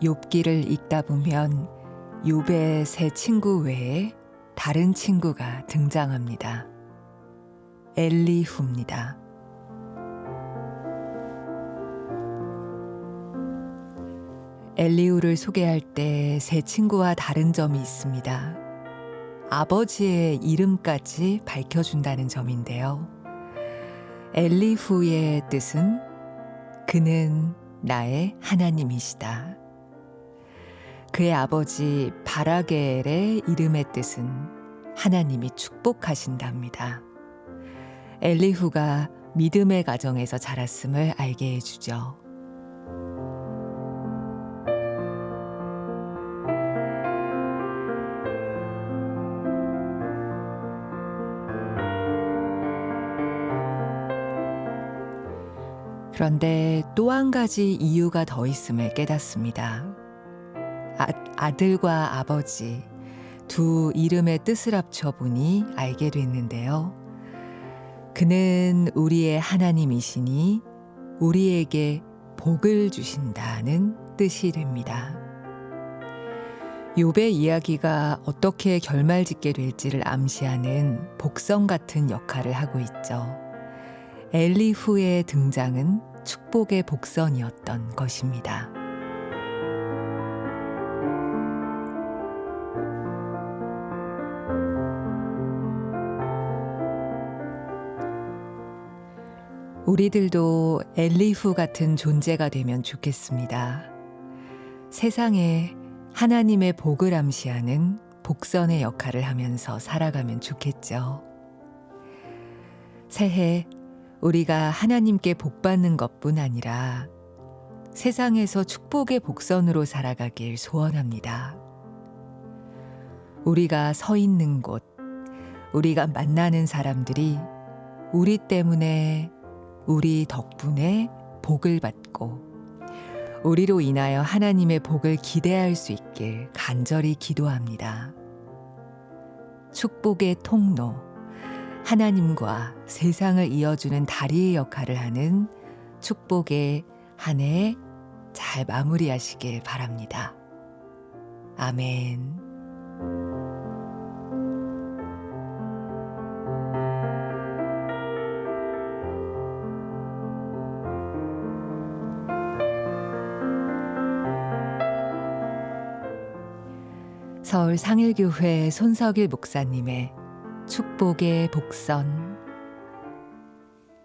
욥기를 읽다 보면 욥의 새 친구 외에 다른 친구가 등장합니다. 엘리후입니다. 엘리후를 소개할 때새 친구와 다른 점이 있습니다. 아버지의 이름까지 밝혀준다는 점인데요. 엘리후의 뜻은 그는 나의 하나님이시다. 그의 아버지 바라겔의 이름의 뜻은 하나님이 축복하신답니다. 엘리후가 믿음의 가정에서 자랐음을 알게 해주죠. 그런데 또 한 가지 이유가 더 있음을 깨닫습니다. 아, 아들과 아버지 두 이름의 뜻을 합쳐 보니 알게 됐는데요. 그는 우리의 하나님이시니 우리에게 복을 주신다는 뜻이 됩니다. 욥의 이야기가 어떻게 결말 짓게 될지를 암시하는 복성 같은 역할을 하고 있죠. 엘리후의 등장은 축복의 복선이었던 것입니다. 우리들도 엘리후 같은 존재가 되면 좋겠습니다. 세상에 하나님의 복을 암시하는 복선의 역할을 하면서 살아가면 좋겠죠. 새해 우리가 하나님께 복 받는 것뿐 아니라 세상에서 축복의 복선으로 살아가길 소원합니다. 우리가 서 있는 곳, 우리가 만나는 사람들이 우리 때문에 우리 덕분에 복을 받고 우리로 인하여 하나님의 복을 기대할 수 있길 간절히 기도합니다. 축복의 통로, 하나님과 세상을 이어주는 다리의 역할을 하는 축복의 한 해 잘 마무리하시길 바랍니다. 아멘. 서울 상일교회 손석일 목사님의 축복의 복선